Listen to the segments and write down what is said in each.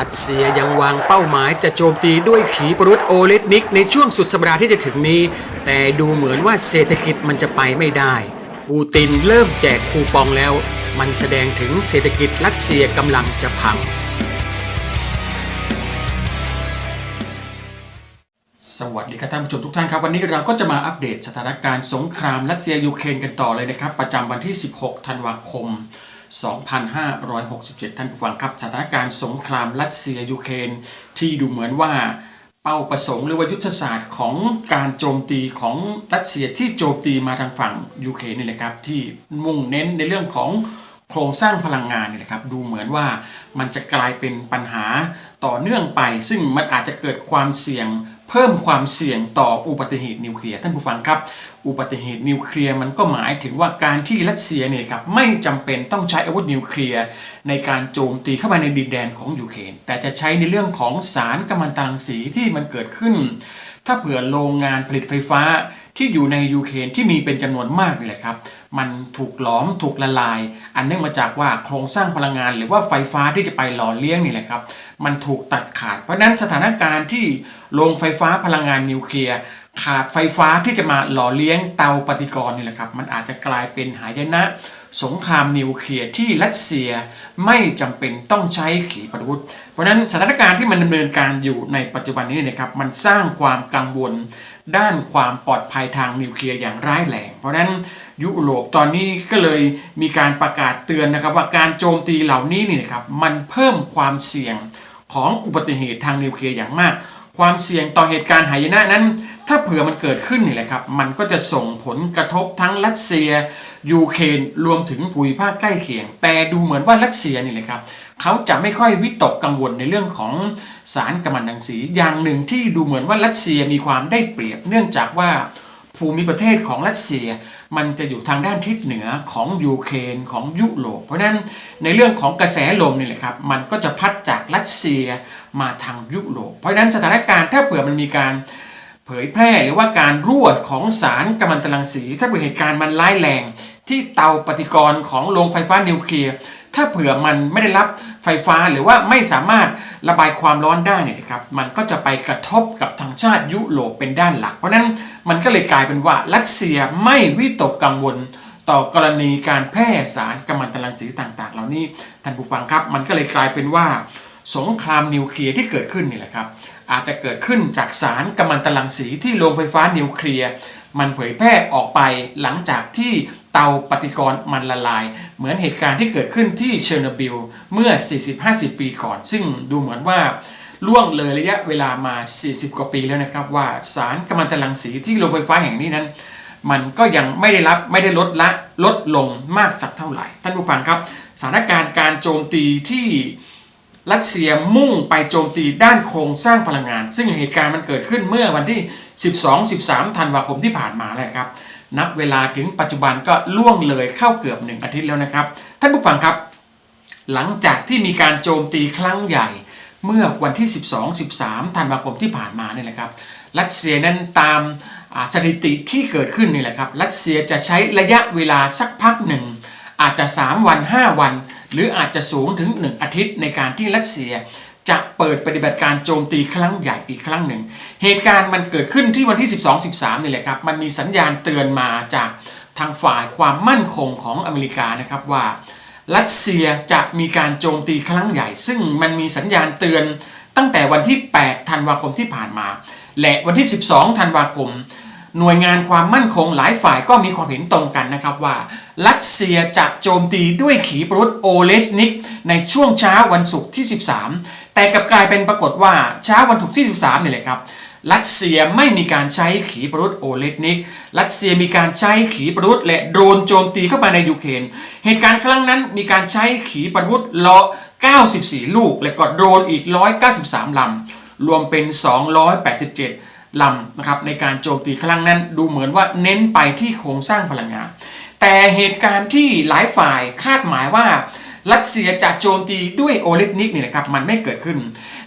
รัสเซียยังวางเป้าหมายจะโจมตีด้วยขีปรุษโอเลตนิกในช่วงสุดสัปดาห์ที่จะถึงนี้ แต่ดูเหมือนว่าเศรษฐกิจมันจะไปไม่ได้ ปูตินเริ่มแจกคูปองแล้ว มันแสดงถึงเศรษฐกิจรัสเซียกำลังจะพัง สวัสดีครับท่านผู้ชมทุกท่านครับ วันนี้เราก็จะมาอัปเดตสถานการณ์สงครามรัสเซียยูเครนกันต่อเลยนะครับ ประจำวันที่ 16 ธันวาคม 2567 ท่านผู้ฟังครับสถานการณ์สงครามรัสเซียยูเครนที่ดูเหมือนว่าเป้าประสงค์หรือว่ายุทธศาสตร์ของการโจมตีของรัสเซียที่โจมตีมาทางฝั่งยูเครนนี่แหละครับที่มุ่งเน้นในเรื่องของโครงสร้างพลังงานนี่ยนะครับดูเหมือนว่ามันจะกลายเป็นปัญหาต่อเนื่องไป ซึ่งมันอาจจะเกิดความเสี่ยง เพิ่มความเสี่ยงต่ออุบัติเหตุนิวเคลียร์ท่านผู้ฟังครับ อุบัติเหตุนิวเคลียร์มันก็หมายถึงว่าการที่รัสเซียเนี่ยครับไม่จำเป็นต้องใช้อาวุธนิวเคลียร์ในการโจมตีเข้ามาในดินแดนของยูเครนแต่จะใช้ในเรื่องของสารกัมมันตรังสีที่มันเกิดขึ้น ถ้าเผื่อโรงงานผลิตไฟฟ้า ที่อยู่ในยูเครนที่มีเป็นจำนวนมากนี่แหละครับ มันถูกหลอมถูกละลาย อันเนื่องมาจากว่าโครงสร้างพลังงานหรือว่าไฟฟ้าที่จะไปหล่อเลี้ยงนี่แหละครับ มันถูกตัดขาด เพราะฉะนั้นสถานการณ์ที่โรงไฟฟ้าพลังงานนิวเคลียร์ขาดไฟฟ้าที่จะมาหล่อเลี้ยงเตาปฏิกรณ์นี่แหละครับ มันอาจจะกลายเป็นหายนะ สงครามนิวเคลียร์ที่รัสเซียไม่จำเป็นต้องใช้ขีปนาวุธ เพราะฉะนั้นสถานการณ์ที่มันดำเนินการอยู่ในปัจจุบันนี้นยนะครับมันสร้างความกังวล ด้านความปลอดภัยทางนิวเคลียร์อย่างร้ายแรงเพราะฉะนั้นยุโรปตอนนี้ก็เลยมีการประกาศเตือนนะครับว่าการโจมตีเหล่านี้นี่นะครับมันเพิ่มความเสี่ยงของอุบัติเหตุทางนิวเคลียร์อย่างมาก ความเสี่ยงต่อเหตุการณ์หายนะนั้น ถ้าเผื่อมันเกิดขึ้นนี่แหละครับ มันก็จะส่งผลกระทบทั้งรัสเซีย ยูเครนรวมถึงภูมิภาคใกล้เคียง แต่ดูเหมือนว่ารัสเซียนี่แหละครับเขาจะไม่ค่อยวิตกกังวลในเรื่องของสารกัมมันตรังสี อย่างหนึ่งที่ดูเหมือนว่ารัสเซียมีความได้เปรียบเนื่องจากว่าภูมิประเทศของรัสเซีย มันจะอยู่ทางด้านทิศเหนือของยูเครนของยุโรปเพราะฉะนั้นในเรื่องของกระแสลมนี่แหละครับมันก็จะพัดจากรัสเซียมาทางยุโรปเพราะฉะนั้นสถานการณ์ถ้าเผื่อมันมีการเผยแพร่หรือว่าการรั่วของสารกัมมันตรังสี ถ้าเกิดเหตุการณ์มันร้ายแรง ที่เตาปฏิกรณ์ของโรงไฟฟ้านิวเคลียร์ ถ้าเผื่อมันไม่ได้รับไฟฟ้าหรือว่าไม่สามารถระบายความร้อนได้เนี่ยครับมันก็จะไปกระทบกับทางชาติยุโรปเป็นด้านหลัก เพราะนั้นมันก็เลยกลายเป็นว่ารัสเซียไม่วิตกกังวลต่อกรณีการแพร่สารกัมมันตรังสีต่างๆ เหล่านี้ท่านผู้ฟังครับ มันก็เลยกลายเป็นว่า สงครามนิวเคลียร์ที่เกิดขึ้นนี่แหละครับ อาจจะเกิดขึ้นจากสารกัมมันตรังสีที่โรงไฟฟ้านิวเคลียร์มันเผยแพร่ออกไปหลังจากที่ เตาปฏิกรณ์มันละลาย เหมือนเหตุการณ์ที่เกิดขึ้นที่เชอร์โนบิลเมื่อ 40-50 ปีก่อน ซึ่งดูเหมือนว่าล่วงเลยระยะเวลามา 40 กว่าปีแล้วนะครับ ว่าสารกัมมันตรังสีที่โรงไฟฟ้าแห่งนี้นั้น มันก็ยังไม่ได้รับไม่ได้ลดละลดลงมากสักเท่าไหร่ ท่านผู้ฟังครับ สถานการณ์การโจมตีที่รัสเซียมุ่งไปโจมตีด้านโครงสร้างพลังงาน ซึ่งเหตุการณ์มันเกิดขึ้นเมื่อวันที่ 12-13 ธันวาคมที่ผ่านมาแล้วครับ นับเวลาถึงปัจจุบันก็ล่วงเลยเข้าเกือบหนึ่งอาทิตย์แล้วนะครับ ท่านผู้ฟังครับ หลังจากที่มีการโจมตีครั้งใหญ่ เมื่อวันที่ 12-13 ธันวาคมที่ผ่านมาเนี่ยแหละครับรัสเซียนั้นตามสถิติที่เกิดขึ้นนี่แหละครับรัสเซียจะใช้ระยะเวลาสักพักหนึ่ง อาจจะ 3 วัน 5 วัน หรืออาจจะสูงถึง 1 อาทิตย์ในการที่รัสเซีย จะเปิดปฏิบัติการโจมตีครั้งใหญ่อีกครั้งหนึ่ง เหตุการณ์มันเกิดขึ้นที่วันที่ 12-13นี่แหละครับ มันมีสัญญาณเตือนมาจากทางฝ่ายความมั่นคงของอเมริกานะครับว่า รัสเซียจะมีการโจมตีครั้งใหญ่ ซึ่งมันมีสัญญาณเตือนตั้งแต่วันที่ 8 ธันวาคมที่ผ่านมา และวันที่ 12 ธันวาคม หน่วยงานความมั่นคงหลายฝ่ายก็มีความเห็นตรงกันนะครับว่า รัสเซียจะโจมตีด้วยขีปนาวุธโอเลสนิก ในช่วงเช้าวันศุกร์ที่ 13 แต่กลับกลายเป็นปรากฏว่าเช้าวันศุกร์ที่ 13นี่แหละครับรัสเซียไม่มีการใช้ขีปนาวุธโอเลสนิก รัสเซียมีการใช้ขีปนาวุธและโดรนโจมตีเข้ามาในยูเครน เหตุการณ์ครั้งนั้นมีการใช้ขีปนาวุธลอ94 ลูก และก็โดรนอีก 193 ลำ รวมเป็น 287 ลำนะครับในการโจมตีครั้งนั้นดูเหมือนว่าเน้นไปที่โครงสร้างพลังงาน แต่เหตุการณ์ที่หลายฝ่ายคาดหมายว่ารัสเซียจะโจมตีด้วยโอเลตนิกเนี่ยนะครับมันไม่เกิดขึ้น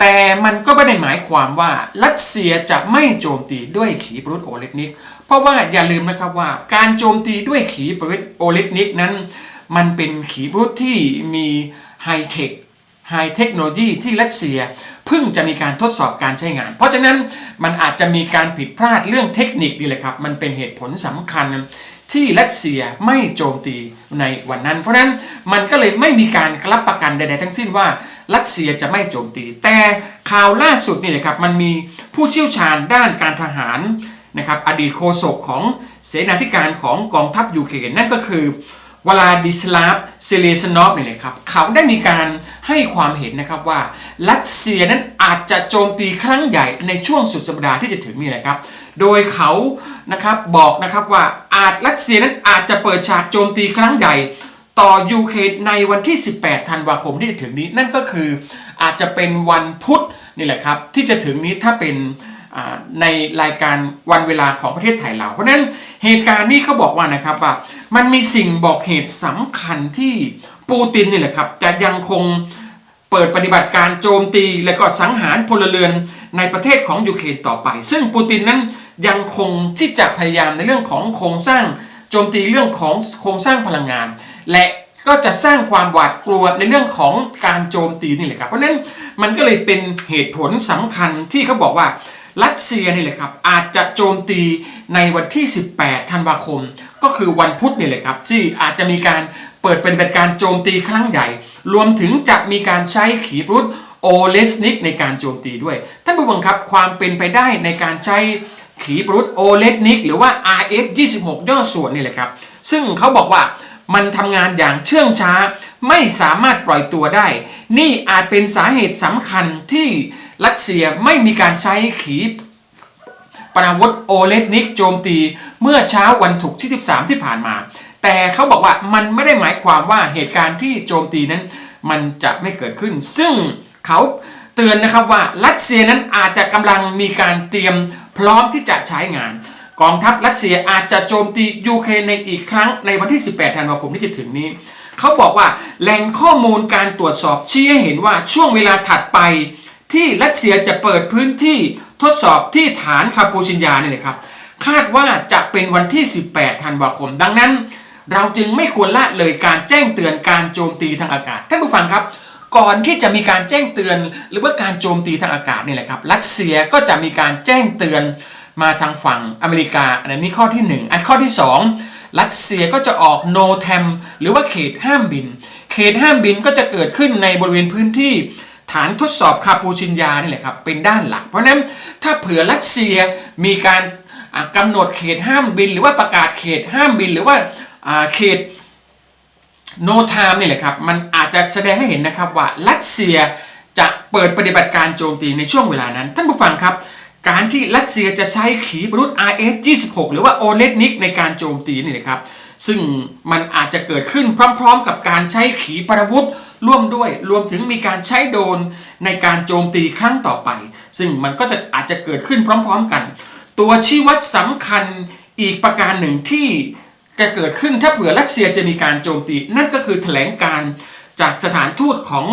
แต่มันก็ไม่ได้หมายความว่ารัสเซียจะไม่โจมตีด้วยขีปนาวุธโอเลตนิก เพราะว่าอย่าลืมนะครับว่าการโจมตีด้วยขีปนาวุธโอเลตนิกนั้น มันเป็นขีปนาวุธที่มีไฮเทคไฮเทคโนโลยีที่รัสเซียเพิ่งจะมีการทดสอบการใช้งาน เพราะฉะนั้นมันอาจจะมีการผิดพลาดเรื่องเทคนิคนี่แหละครับ มันเป็นเหตุผลสำคัญ ที่รัสเซียไม่โจมตีในวันนั้น เพราะนั้นมันก็เลยไม่มีการรับประกันใดๆทั้งสิ้นว่ารัสเซียจะไม่โจมตี แต่ข่าวล่าสุดนี่นะครับมันมีผู้เชี่ยวชาญด้านการทหารนะครับอดีตโฆษกของเสนาธิการของกองทัพยูเครนนั่นก็คือ วลาดิสลาฟเซเลสนอฟเนี่ยนะครับเขาได้มีการให้ความเห็นนะครับว่ารัสเซียนั้นอาจจะโจมตีครั้งใหญ่ในช่วงสุดสัปดาห์ที่จะถึงนี่แหละครับ โดยเขานะครับบอกนะครับว่าอาจรัสเซียนั้นอาจจะเปิดฉากโจมตีครั้งใหญ่ต่อยูเครนในวันที่ 18 ธันวาคมที่จะถึงนี้ นั่นก็คืออาจจะเป็นวันพุธนี่แหละครับที่จะถึงนี้ถ้าเป็น ในรายการวันเวลาของประเทศไทยเรา เพราะฉะนั้นเหตุการณ์นี้เขาบอกว่านะครับว่ามันมีสิ่งบอกเหตุสำคัญที่ปูตินนี่แหละครับจะยังคงเปิดปฏิบัติการโจมตีและก็สังหารพลเรือนในประเทศของยูเครนต่อไป ซึ่งปูตินนั้นยังคงที่จะพยายามในเรื่องของโครงสร้างโจมตีเรื่องของโครงสร้างพลังงาน และก็จะสร้างความหวาดกลัวในเรื่องของการโจมตีนี่แหละครับ เพราะฉะนั้นมันก็เลยเป็นเหตุผลสำคัญที่เขาบอกว่า รัสเซียนี่แหละครับอาจจะโจมตีในวันที่ 18 ธันวาคม ก็คือวันพุธนี่แหละครับที่อาจจะมีการเปิดเป็นการโจมตีครั้งใหญ่ รวมถึงจะมีการใช้ขีปนาวุธโอเลสนิกในการโจมตีด้วย ท่านผู้ฟังครับความเป็นไปได้ในการใช้ขีปนาวุธโอเลสนิกหรือว่า RS 26 ย่อส่วนนี่แหละครับ ซึ่งเขาบอกว่ามันทำงานอย่างเชื่องช้า ไม่สามารถปล่อยตัวได้ นี่อาจเป็นสาเหตุสำคัญที่ รัสเซียไม่มีการใช้ขีปนาวุธโอเลสนิกโจมตีเมื่อเช้าวันศุกที่ 13 ที่ผ่านมา แต่เขาบอกว่ามันไม่ได้หมายความว่าเหตุการณ์ที่โจมตีนั้น มันจะไม่เกิดขึ้น ซึ่งเขาเตือนนะครับว่ารัสเซียนั้นอาจจะกำลังมีการเตรียมพร้อมที่จะใช้งาน กองทัพรัสเซียอาจจะโจมตียูเครนในอีกครั้งในวันที่ 18 ธันวาคมที่จะถึงนี้ เขาบอกว่าแหล่งข้อมูลการตรวจสอบชี้ให้เห็นว่าช่วงเวลาถัดไป ที่รัสเซียจะเปิดพื้นที่ทดสอบที่ฐานคาปูชินยาเนี่ยนะครับคาดว่าจะเป็นวันที่ 18 ธันวาคม ดังนั้น เราจึงไม่ควรละเลยการแจ้งเตือนการโจมตีทางอากาศท่านผู้ฟังครับ ก่อนที่จะมีการแจ้งเตือน หรือว่าการโจมตีทางอากาศนี่แหละครับรัสเซียก็จะมีการแจ้งเตือนมาทางฝั่งอเมริกา อันนี้ข้อที่ 1 อันข้อที่ 2 รัสเซียก็จะออกโนแทมหรือว่าเขตห้ามบิน เขตห้ามบินก็จะเกิดขึ้นในบริเวณพื้นที่ ฐานทดสอบคาปูชินยานี่แหละครับเป็นด้านหลัก เพราะนั้นถ้าเผื่อรัสเซียมีการอ่ากำหนดเขตห้ามบิน หรือว่าประกาศเขตห้ามบิน หรือว่าอ่าเขตโนไทม์นี่แหละครับมันอาจจะแสดงให้เห็นนะครับว่ารัสเซียจะเปิดปฏิบัติการโจมตีในช่วงเวลานั้น ท่านผู้ฟังครับ การที่รัสเซียจะใช้ขีปนาวุธ RS 26 หรือว่าโอเลนิกในการโจมตีนี่นะครับซึ่งมันอาจจะเกิดขึ้นพร้อม ๆ กับการใช้ขีปนาวุธ ร่วมด้วยรวมถึงมีการใช้โดนในการโจมตีครั้งต่อไป ซึ่งมันก็จะอาจจะเกิดขึ้นพร้อม ๆ กัน ตัวชี้วัดสำคัญอีกประการหนึ่งที่จะเกิดขึ้นถ้าเผื่อรัสเซียจะมีการโจมตี นั่นก็คือแถลงการจากสถานทูตของ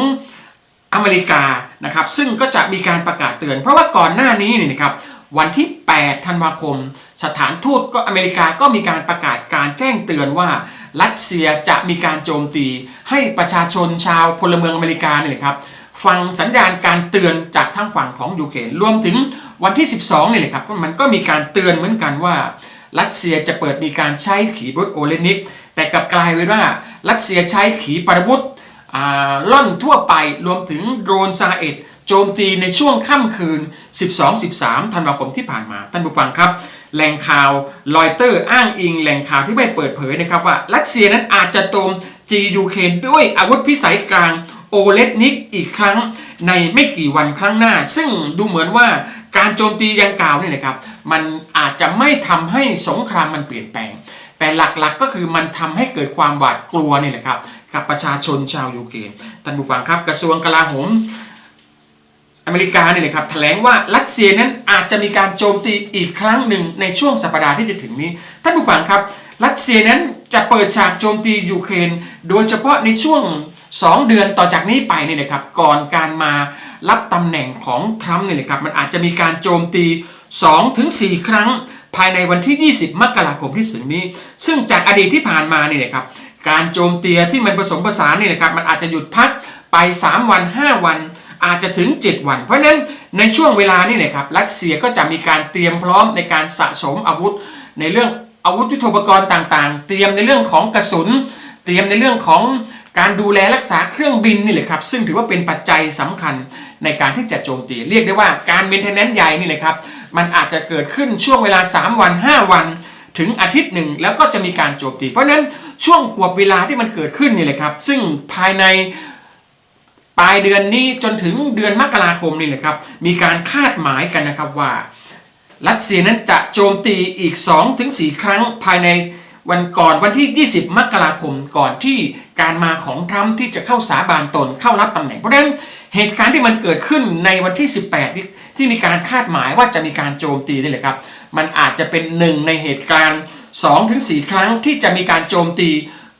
อเมริกานะครับ ซึ่งก็จะมีการประกาศเตือน เพราะว่าก่อนหน้านี้เนี่ยนะครับวันที่ 8 ธันวาคม สถานทูตก็อเมริกาก็มีการประกาศการแจ้งเตือนว่า รัสเซียจะมีการโจมตีให้ประชาชนชาวพลเมืองอเมริกาเนี่ยนะครับฟังสัญญาณการเตือนจากทางฝั่งของยูเครนรวมถึงวันที่ 12เนี่ยเลยครับมันก็มีการเตือนเหมือนกันว่า รัสเซียจะเปิดมีการใช้ขีปนาวุธโอเลนิกแต่กลับกลายเป็นว่ารัสเซียใช้ขีปนาวุธล่อนทั่วไปรวมถึงโดรนซาเอ็ดโจมตีในช่วงค่ำคืน 12-13 ธันวาคมที่ผ่านมา ท่านผู้ฟังครับ แหล่งข่าวลอยเตอร์อ้างอิงแหล่งข่าวที่ไม่เปิดเผยนะครับว่ารัสเซียนั้นอาจจะโจมจียูเครนด้วยอาวุธพิสัยกลางโอเลตนิกอีกครั้งในไม่กี่วันข้างหน้า ซึ่งดูเหมือนว่าการโจมตียังกล่าวนี่นะครับ มันอาจจะไม่ทำให้สงครามมันเปลี่ยนแปลง แต่หลักๆก็คือมันทำให้เกิดความหวาดกลัวนี่แหละครับ กับประชาชนชาวยูเครนท่านผู้ฟังครับกระทรวงกลาโหม อเมริกาเนี่ยนะครับแถลงว่ารัสเซียนั้นอาจจะมีการโจมตีอีกครั้งหนึ่งในช่วงสัปดาห์ที่จะถึงนี้ท่านผู้ฟังครับ รัสเซียนั้นจะเปิดฉากโจมตียูเครนโดยเฉพาะในช่วง 2 เดือนต่อจากนี้ไปเนี่ยนะครับก่อนการมารับตำแหน่งของทรัมป์เนี่ยนะครับมันอาจจะมีการโจมตี 2-4 ครั้ง ภายในวันที่ 20 มกราคมที่ถึงนี้ ซึ่งจากอดีตที่ผ่านมาเนี่ยนะครับการโจมตีที่มันผสมผสานเนี่ยนะครับมันอาจจะหยุดพักไป 3 วัน 5 วัน อาจจะถึง 7 วัน เพราะฉะนั้นในช่วงเวลานี่เลยครับรัสเซียก็จะมีการเตรียมพร้อมในการสะสมอาวุธ ในเรื่องอาวุธยุทโธปกรณ์ต่างๆ เตรียมในเรื่องของกระสุน เตรียมในเรื่องของการดูแลรักษาเครื่องบินนี่แหละครับซึ่งถือว่าเป็นปัจจัยสำคัญในการที่จะโจมตี เรียกได้ว่าการเมนเทนแนนซ์ใหญ่นี่แหละครับมันอาจจะเกิดขึ้นช่วงเวลา 3 วัน 5 วันถึงอาทิตย์หนึ่งแล้วก็จะมีการโจมตี เพราะฉะนั้นช่วงขวบเวลาที่มันเกิดขึ้นนี่แหละครับ ซึ่งภายใน ปลายเดือนนี้จนถึงเดือนมกราคมนี่แหละครับ มีการคาดหมายกันนะครับว่า รัสเซียนั้นจะโจมตีอีก 2-4 ครั้งภายในวันก่อนวันที่ 20 มกราคมก่อนที่การมาของทรัมป์ที่จะเข้าสาบานตนเข้ารับตำแหน่ง เพราะฉะนั้นเหตุการณ์ที่มันเกิดขึ้นในวันที่ 18นี่ที่มีการคาดหมายว่าจะมีการโจมตีนี่แหละครับ มันอาจจะเป็นหนึ่งในเหตุการณ์ 2-4 ครั้งที่จะมีการโจมตี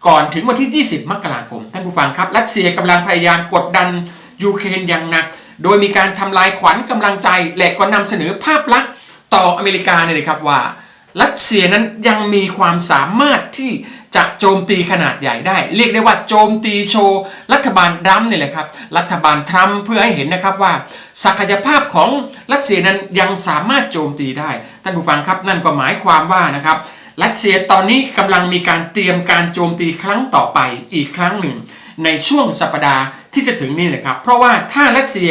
ก่อนถึงวันที่ 20 มกราคม ท่านผู้ฟังครับ รัสเซียกำลังพยายามกดดันยูเครนอย่างหนัก โดยมีการทำลายขวัญกำลังใจ และก็นำเสนอภาพลักษณ์ต่ออเมริกาเนี่ยนะครับว่า รัสเซียนั้นยังมีความสามารถที่จะโจมตีขนาดใหญ่ได้ เรียกได้ว่าโจมตีโชว์ รัฐบาลทรัมป์นี่ยแหละครับ รัฐบาลทรัมป์เพื่อให้เห็นนะครับว่า ศักยภาพของรัสเซียนั้นยังสามารถโจมตีได้ ท่านผู้ฟังครับนั่นก็หมายความว่านะครับ รัสเซียตอนนี้กำลังมีการเตรียมการโจมตีครั้งต่อไปอีกครั้งหนึ่ง ในช่วงสัปดาห์ที่จะถึงนี่แหละครับ เพราะว่าถ้ารัสเซีย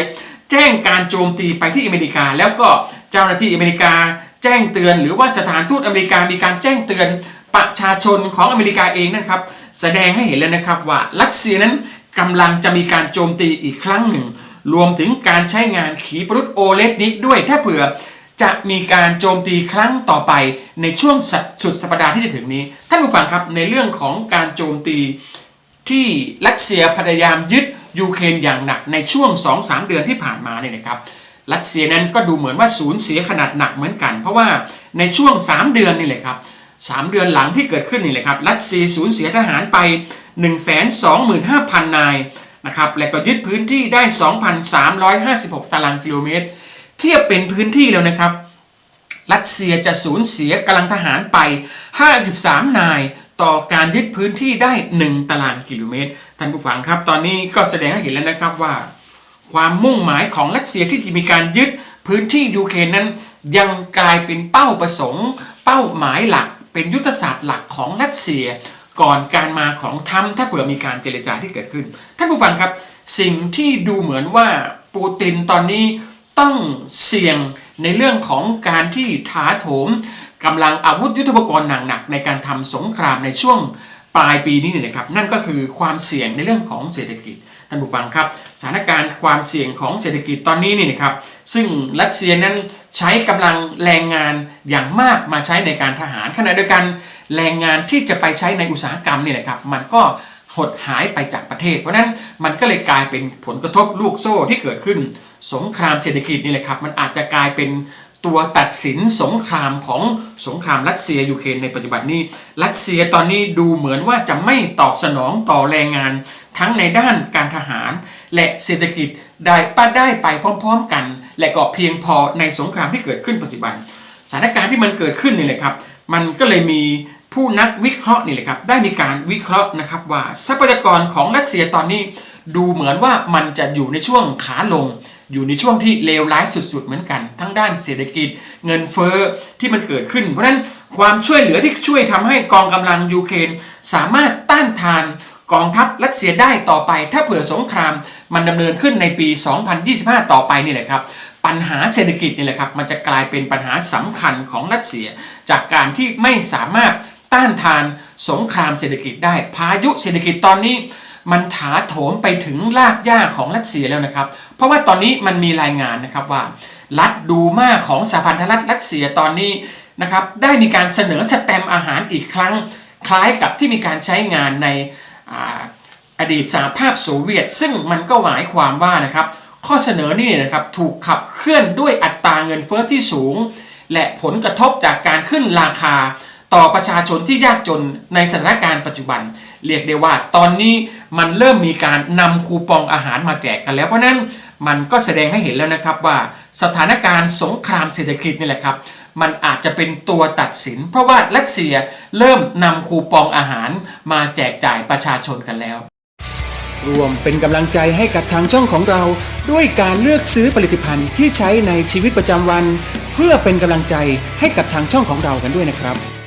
แจ้งการโจมตีไปที่อเมริกา แล้วก็เจ้าหน้าที่อเมริกาแจ้งเตือนหรือว่าสถานทูตอเมริกามีการแจ้งเตือนประชาชนของอเมริกาเองนะครับ แสดงให้เห็นแล้วนะครับว่ารัสเซียนั้นกำลังจะมีการโจมตีอีกครั้งหนึ่ง รวมถึงการใช้งานขีปนาวุธโอเลสนิกด้วยถ้าเผื่อ จะมีการโจมตีครั้งต่อไปในช่วงสุดสัปดาห์ที่จะถึงนี้ ท่านผู้ฟังครับในเรื่องของการโจมตีที่รัสเซียพยายามยึดยูเครนอย่างหนักในช่วง 2-3 เดือนที่ผ่านมาเนี่ยนะครับรัสเซียนั้นก็ดูเหมือนว่าสูญเสียขนาดหนักเหมือนกัน เพราะว่าในช่วง 3 เดือนนี่แหละครับ3เดือนหลังที่เกิดขึ้นนี่แหละครับรัสเซียสูญเสียทหารไป 125,000 นายนะครับและก็ยึดพื้นที่ได้ 2,356 ตารางกิโลเมตร เทียบเป็นพื้นที่แล้วนะครับ รัสเซียจะสูญเสียกำลังทหารไป 53 นายต่อการยึดพื้นที่ได้ 1 ตารางกิโลเมตร ท่านผู้ฟังครับ ตอนนี้ก็แสดงให้เห็นแล้วนะครับว่า ความมุ่งหมายของรัสเซียที่จะมีการยึดพื้นที่ยูเครนนั้น ยังกลายเป็นเป้าประสงค์ เป้าหมายหลัก เป็นยุทธศาสตร์หลักของรัสเซีย ก่อนการมาของทรัมป์ถ้าเผื่อมีการเจรจาที่เกิดขึ้น ท่านผู้ฟังครับ สิ่งที่ดูเหมือนว่าปูตินตอนนี้ ต้องเสี่ยงในเรื่องของการที่ถาโถมกำลังอาวุธยุทโธปกรณ์หนักๆในการทำสงครามในช่วงปลายปีนี้เนี่ยนะครับนั่นก็คือความเสี่ยงในเรื่องของเศรษฐกิจท่านผู้ฟังครับสถานการณ์ความเสี่ยงของเศรษฐกิจตอนนี้นี่นะครับซึ่งรัสเซียนั้นใช้กำลังแรงงานอย่างมากมาใช้ในการทหารขณะเดียวกันแรงงานที่จะไปใช้ในอุตสาหกรรมนี่แหละครับมันก็หดหายไปจากประเทศ เพราะนั้นมันก็เลยกลายเป็นผลกระทบลูกโซ่ที่เกิดขึ้น สงครามเศรษฐกิจนี่แหละครับมันอาจจะกลายเป็นตัวตัดสินสงครามของสงครามรัสเซียยูเครนในปัจจุบันนี้ รัสเซียตอนนี้ดูเหมือนว่าจะไม่ตอบสนองต่อแรงงาน ทั้งในด้านการทหาร และเศรษฐกิจได้ป้าได้ไปพร้อมๆกัน และก็เพียงพอในสงครามที่เกิดขึ้นปัจจุบัน สถานการณ์ที่มันเกิดขึ้นนี่แหละครับ มันก็เลยมีผู้นักวิเคราะห์นี่แหละครับได้มีการวิเคราะห์นะครับว่าทรัพยากรของรัสเซียตอนนี้ดูเหมือนว่ามันจะอยู่ในช่วงขาลง อยู่ในช่วงที่เลวร้ายสุดๆเหมือนกัน ทั้งด้านเศรษฐกิจเงินเฟ้อที่มันเกิดขึ้น เพราะฉะนั้นความช่วยเหลือที่ช่วยทำให้กองกำลังยูเครนสามารถต้านทานกองทัพรัสเซียได้ต่อไป ถ้าเผื่อสงครามมันดำเนินขึ้นในปี 2025 ต่อไปนี่แหละครับปัญหาเศรษฐกิจนี่แหละครับมันจะกลายเป็นปัญหาสำคัญของรัสเซีย จากการที่ไม่สามารถต้านทานสงครามเศรษฐกิจได้พายุเศรษฐกิจตอนนี้ มันถาโถมไปถึงรากหญ้าของรัสเซียแล้วนะครับ เพราะว่าตอนนี้มันมีรายงานนะครับว่า รัฐดูมาของสหพันธรัฐรัสเซียตอนนี้นะครับได้มีการเสนอสแตมอาหารอีกครั้ง คล้ายกับที่มีการใช้งานในออดีตสหภาพโซเวียต ซึ่งมันก็หมายความว่านะครับข้อเสนอนี่นะครับถูกขับเคลื่อนด้วยอัตราเงินเฟ้อที่สูง และผลกระทบจากการขึ้นราคาต่อประชาชนที่ยากจนในสถานการณ์ปัจจุบัน เรียกได้ว่าตอนนี้มันเริ่มมีการนำคูปองอาหารมาแจกกันแล้วเพราะนั้น มันก็แสดงให้เห็นแล้วนะครับว่าสถานการณ์สงครามเศรษฐกิจนี่แหละครับ มันอาจจะเป็นตัวตัดสิน เพราะว่ารัสเซียเริ่มนำคูปองอาหารมาแจกจ่ายประชาชนกันแล้ว รวมเป็นกำลังใจให้กับทางช่องของเรา ด้วยการเลือกซื้อผลิตภัณฑ์ที่ใช้ในชีวิตประจำวัน เพื่อเป็นกำลังใจให้กับทางช่องของเรากันด้วยนะครับ